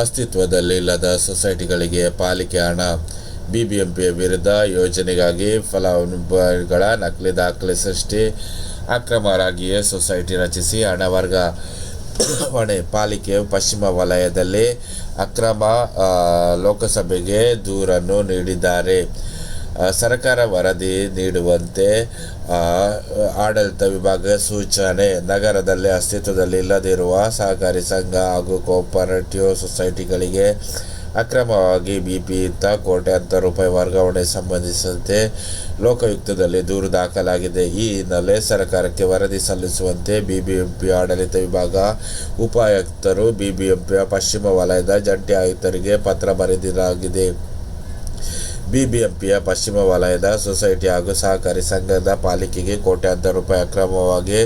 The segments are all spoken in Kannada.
ಅಸ್ತಿತ್ವದಲ್ಲಿಲ್ಲದ ಸೊಸೈಟಿಗಳಿಗೆ ಪಾಲಿಕೆ ಹಣ, ಬಿಬಿಎಂಪಿಯ ವಿರುದ್ಧ ಯೋಜನೆಗಾಗಿ ಫಲಾನುಭವಿಗಳ ನಕಲಿ ದಾಖಲೆ ಸೃಷ್ಟಿ ಅಕ್ರಮರಾಗಿಯೇ ಸೊಸೈಟಿ ರಚಿಸಿ ಹಣ ವರ್ಗಾವಣೆ ಪಾಲಿಕೆ ಪಶ್ಚಿಮ ವಲಯದಲ್ಲಿ ಅಕ್ರಮ ಲೋಕಸಭೆಗೆ ದೂರನ್ನು ನೀಡಿದ್ದಾರೆ. ಸರ್ಕಾರ ವರದಿ ನೀಡುವಂತೆ ಆಡಳಿತ ವಿಭಾಗ ಸೂಚನೆ. ನಗರದಲ್ಲಿ ಅಸ್ತಿತ್ವದಲ್ಲಿ ಇಲ್ಲದಿರುವ ಸಹಕಾರಿ ಸಂಘ ಹಾಗೂ ಕೋಪರೇಟಿವ್ ಸೊಸೈಟಿಗಳಿಗೆ ಅಕ್ರಮವಾಗಿ ಬಿಪಿಯಿಂದ ಕೋಟ್ಯಾಂತರ ರೂಪಾಯಿ ವರ್ಗಾವಣೆ ಸಂಬಂಧಿಸಿದಂತೆ ಲೋಕಾಯುಕ್ತದಲ್ಲಿ ದೂರು ದಾಖಲಾಗಿದೆ. ಈ ಹಿನ್ನೆಲೆ ಸರ್ಕಾರಕ್ಕೆ ವರದಿ ಸಲ್ಲಿಸುವಂತೆ ಬಿಬಿಎಂಪಿ ಆಡಳಿತ ವಿಭಾಗ ಉಪಾಯುಕ್ತರು ಬಿಬಿಎಂಪಿಯ ಪಶ್ಚಿಮ ವಲಯದ ಜಂಟಿ ಆಯುಕ್ತರಿಗೆ ಪತ್ರ ಬರೆದಿಲಾಗಿದೆ ಬಿಬಿಎಂಪಿಯ ಪಶ್ಚಿಮ ವಲಯದ ಸೊಸೈಟಿ ಹಾಗೂ ಸಹಕಾರಿ ಸಂಘದ ಪಾಲಿಕೆಗೆ ಕೋಟ್ಯಾಂತರ ರೂಪಾಯಿ ಅಕ್ರಮವಾಗಿ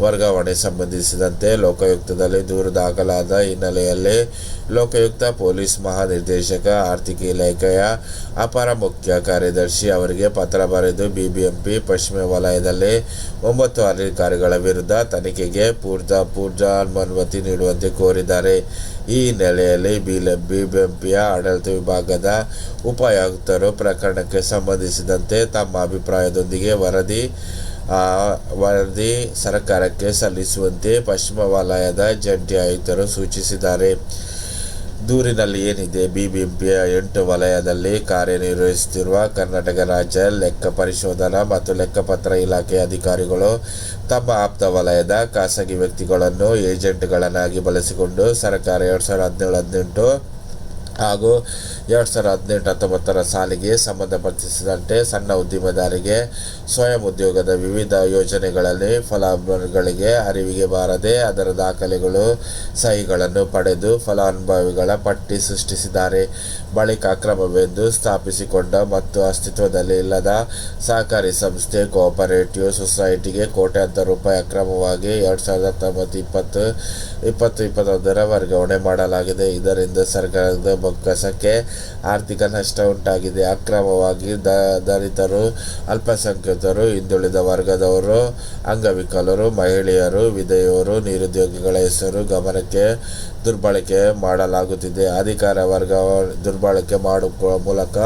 ವರ್ಗಾವಣೆ ಸಂಬಂಧಿಸಿದಂತೆ ಲೋಕಾಯುಕ್ತದಲ್ಲಿ ದೂರು ದಾಖಲಾದ ಹಿನ್ನೆಲೆಯಲ್ಲಿ ಲೋಕಾಯುಕ್ತ ಪೊಲೀಸ್ ಮಹಾನಿರ್ದೇಶಕ, ಆರ್ಥಿಕ ಇಲಾಖೆಯ ಅಪರ ಮುಖ್ಯ ಕಾರ್ಯದರ್ಶಿ ಅವರಿಗೆ ಪತ್ರ ಬರೆದು ಬಿಬಿಎಂಪಿ ಪಶ್ಚಿಮ ವಲಯದಲ್ಲಿ ಒಂಬತ್ತು ಅಧಿಕಾರಿಗಳ ವಿರುದ್ಧ ತನಿಖೆಗೆ ಪೂರ್ತ ಪೂರ್ವಾನುಮತಿ ನೀಡುವಂತೆ ಕೋರಿದ್ದಾರೆ. ಈ ಹಿನ್ನೆಲೆಯಲ್ಲಿ ಬಿಬಿಎಂಪಿಯ ಆಡಳಿತ ವಿಭಾಗದ ಉಪಾಯುಕ್ತರು ಪ್ರಕರಣಕ್ಕೆ ಸಂಬಂಧಿಸಿದಂತೆ ತಮ್ಮ ಅಭಿಪ್ರಾಯದೊಂದಿಗೆ ವರದಿ ಆ, ವರದಿ ಸರ್ಕಾರಕ್ಕೆ ಸಲ್ಲಿಸುವಂತೆ ಪಶ್ಚಿಮ ವಲಯದ ಜಂಟಿ ಆಯುಕ್ತರು ಸೂಚಿಸಿದ್ದಾರೆ. ದೂರಿನಲ್ಲಿ ಏನಿದೆ? ಬಿಬಿಎಂಪಿಯ ಎಂಟು ವಲಯದಲ್ಲಿ ಕಾರ್ಯನಿರ್ವಹಿಸುತ್ತಿರುವ ಕರ್ನಾಟಕ ರಾಜ್ಯ ಲೆಕ್ಕ ಪರಿಶೋಧನಾ ಮತ್ತು ಲೆಕ್ಕಪತ್ರ ಇಲಾಖೆ ಅಧಿಕಾರಿಗಳು ತಮ್ಮ ಆಪ್ತ ವಲಯದ ಖಾಸಗಿ ವ್ಯಕ್ತಿಗಳನ್ನು ಏಜೆಂಟ್ಗಳನ್ನಾಗಿ ಬಳಸಿಕೊಂಡು ಸರ್ಕಾರ ಎರಡು ಸಾವಿರದ ಹದಿನೇಳು ಹದಿನೆಂಟು ಹಾಗೂ ಎರಡು ಸಾವಿರದ ಹದಿನೆಂಟು ಹತ್ತೊಂಬತ್ತರ ಸಾಲಿಗೆ ಸಂಬಂಧಪಡಿಸಿದಂತೆ ಸಣ್ಣ ಉದ್ದಿಮೆದಾರಿಗೆ ಸ್ವಯಂ ಉದ್ಯೋಗದ ವಿವಿಧ ಯೋಜನೆಗಳಲ್ಲಿ ಫಲಾನುಭವಿಗಳಿಗೆ ಅರಿವಿಗೆ ಬಾರದೆ ಅದರ ದಾಖಲೆಗಳು ಸಹಿಗಳನ್ನು ಪಡೆದು ಫಲಾನುಭವಿಗಳ ಪಟ್ಟಿ ಸೃಷ್ಟಿಸಿದ್ದಾರೆ. ಬಳಿಕ ಅಕ್ರಮವೆಂದು ಸ್ಥಾಪಿಸಿಕೊಂಡ ಮತ್ತು ಅಸ್ತಿತ್ವದಲ್ಲಿ ಇಲ್ಲದ ಸಹಕಾರಿ ಸಂಸ್ಥೆ ಕೋಆಪರೇಟಿವ್ ಸೊಸೈಟಿಗೆ ಕೋಟ್ಯಾಂತರ ರೂಪಾಯಿ ಅಕ್ರಮವಾಗಿ ಎರಡು ಸಾವಿರದ ಹತ್ತೊಂಬತ್ತು ಇಪ್ಪತ್ತು ಇಪ್ಪತ್ತು, ಇಪ್ಪತ್ತೊಂದರ ವರ್ಗಾವಣೆ ಮಾಡಲಾಗಿದೆ. ಇದರಿಂದ ಸರ್ಕಾರದ ಬೊಕ್ಕಸಕ್ಕೆ ಆರ್ಥಿಕ ನಷ್ಟ ಉಂಟಾಗಿದೆ. ಅಕ್ರಮವಾಗಿ ದ, ದಲಿತರು, ಅಲ್ಪಸಂಖ್ಯಾತರು, ಹಿಂದುಳಿದ ವರ್ಗದವರು, ಅಂಗವಿಕಲರು, ಮಹಿಳೆಯರು, ವಿಧವೆಯರು, ನಿರುದ್ಯೋಗಿಗಳ ಹೆಸರು ಗಮನಕ್ಕೆ, ದುರ್ಬಳಕೆ ಮಾಡಲಾಗುತ್ತಿದೆ. ಅಧಿಕಾರ ವರ್ಗ ದುರ್ಬಳಕೆ ಮಾಡುವ ಮೂಲಕ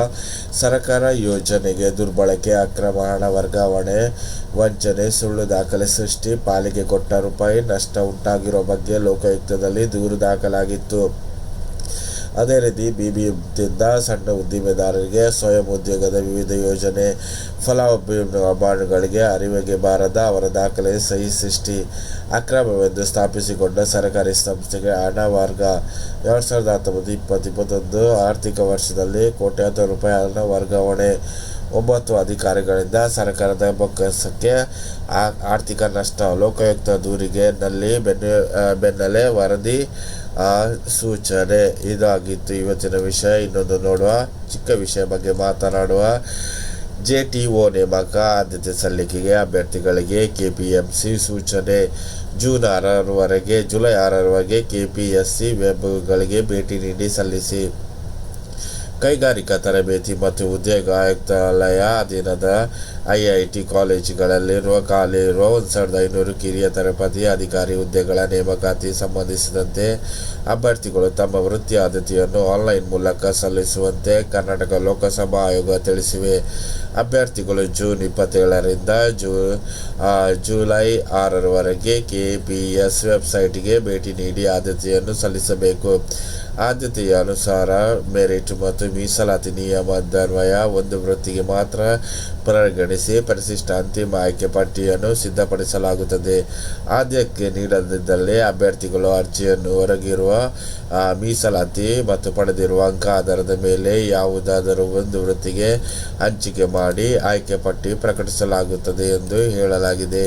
ಸರ್ಕಾರ ಯೋಜನೆಗೆ ದುರ್ಬಳಕೆ, ಅಕ್ರಮ ಹಣ ವರ್ಗಾವಣೆ, ವಂಚನೆ, ಸುಳ್ಳು ದಾಖಲೆ ಸೃಷ್ಟಿ, ಪಾಲಿಗೆ ಕೊಟ್ಟ ರೂಪಾಯಿ ನಷ್ಟ ಉಂಟಾಗಿರುವ ಬಗ್ಗೆ ಲೋಕಾಯುಕ್ತದಲ್ಲಿ ದೂರು ದಾಖಲಾಗಿತ್ತು. ಅದೇ ರೀತಿ ಬಿ ಬಿ ಬಿಬಿಎಂಪಿಯಿಂದ ಸಣ್ಣ ಉದ್ದಿಮೆದಾರರಿಗೆ ಸ್ವಯಂ ಉದ್ಯೋಗದ ವಿವಿಧ ಯೋಜನೆ ಫಲಾನುಭವಿಗಳಿಗೆ ಅರಿವಿಗೆ ಬಾರದ ಅವರ ದಾಖಲೆ ಸಹಿ ಸೃಷ್ಟಿ ಅಕ್ರಮವೆಂದು ಸ್ಥಾಪಿಸಿಕೊಂಡ ಸರ್ಕಾರಿ ಸಂಸ್ಥೆಗೆ ಹಣ ವರ್ಗ. ಎರಡು ಸಾವಿರದ ಹತ್ತೊಂಬತ್ತು ಇಪ್ಪತ್ತು ಇಪ್ಪತ್ತೊಂದು ಆರ್ಥಿಕ ವರ್ಷದಲ್ಲಿ ಕೋಟ್ಯಾಂತರ ರೂಪಾಯಿ ಹಣ ವರ್ಗಾವಣೆ ಒಂಬತ್ತು ಅಧಿಕಾರಿಗಳಿಂದ ಸರ್ಕಾರದ ಬೊಕ್ಕಸಕ್ಕೆ ಆರ್ಥಿಕ ನಷ್ಟ. ಲೋಕಾಯುಕ್ತ ದೂರಿಗೆ ನಲ್ಲಿ ಬೆನ್ನು ಬೆನ್ನಲ್ಲೇ ವರದಿ ಸೂಚನೆ ಇದಾಗಿತ್ತು. ಇವತ್ತಿನ ವಿಷಯ ಇನ್ನೊಂದು ನೋಡುವ, ಚಿಕ್ಕ ವಿಷಯ ಬಗ್ಗೆ ಮಾತನಾಡುವ ಜೆ ಟಿ ಒ ನೇಮಕ ಆದ್ಯತೆ ಸಲ್ಲಿಕೆಗೆ ಅಭ್ಯರ್ಥಿಗಳಿಗೆ ಕೆಪಿಎಂಸಿ ಸೂಚನೆ. ಜೂನ್ ಆರರವರೆಗೆ, ಜುಲೈ ಆರರವರೆಗೆ ಕೆಪಿಎಸ್ಸಿ ವೆಬ್ಗಳಿಗೆ ಭೇಟಿ ನೀಡಿ ಸಲ್ಲಿಸಿ. ಕೈಗಾರಿಕಾ ತರಬೇತಿ ಮತ್ತು ಉದ್ಯೋಗ ಆಯುಕ್ತಾಲಯ ಅಧೀನದ ಐಐಟಿ ಕಾಲೇಜುಗಳಲ್ಲಿರುವ ಖಾಲಿ ಇರುವ ಒಂದು ಸಾವಿರದ ಐನೂರು ಕಿರಿಯ ತರಬೇತಿ ಅಧಿಕಾರಿ ಹುದ್ದೆಗಳ ನೇಮಕಾತಿ ಸಂಬಂಧಿಸಿದಂತೆ ಅಭ್ಯರ್ಥಿಗಳು ತಮ್ಮ ವೃತ್ತಿ ಆದ್ಯತೆಯನ್ನು ಆನ್ಲೈನ್ ಮೂಲಕ ಸಲ್ಲಿಸುವಂತೆ ಕರ್ನಾಟಕ ಲೋಕಸಭಾ ಆಯೋಗ ತಿಳಿಸಿವೆ. ಅಭ್ಯರ್ಥಿಗಳು ಜೂನ್ ಇಪ್ಪತ್ತೇಳರಿಂದ ಜೂ ಜುಲೈ ಆರರವರೆಗೆ ಕೆ ಪಿ ಎಸ್ ವೆಬ್ಸೈಟ್ಗೆ ಭೇಟಿ ನೀಡಿ ಆದ್ಯತೆಯನ್ನು ಸಲ್ಲಿಸಬೇಕು. ಆದ್ಯತೆಯ ಅನುಸಾರ, ಮೆರಿಟ್ ಮತ್ತು ಮೀಸಲಾತಿ ನಿಯಮದನ್ವಯ ಒಂದು ವೃತ್ತಿಗೆ ಮಾತ್ರ ಪರಿಗಣಿಸಿ ಪರಿಶಿಷ್ಟ ಅಂತಿಮ ಆಯ್ಕೆ ಪಟ್ಟಿಯನ್ನು ಸಿದ್ಧಪಡಿಸಲಾಗುತ್ತದೆ. ಆದ್ಯಕ್ಕೆ ನೀಡದಿದ್ದಲ್ಲಿ ಅಭ್ಯರ್ಥಿಗಳು ಅರ್ಜಿಯನ್ನು ಹೊರಗಿರುವ ಮೀಸಲಾತಿ ಮತ್ತು ಪಡೆದಿರುವ ಅಂಕ ಆಧಾರದ ಮೇಲೆ ಯಾವುದಾದರೂ ಒಂದು ವೃತ್ತಿಗೆ ಹಂಚಿಕೆ ಮಾಡಿ ಆಯ್ಕೆ ಪಟ್ಟಿ ಪ್ರಕಟಿಸಲಾಗುತ್ತದೆ ಎಂದು ಹೇಳಲಾಗಿದೆ.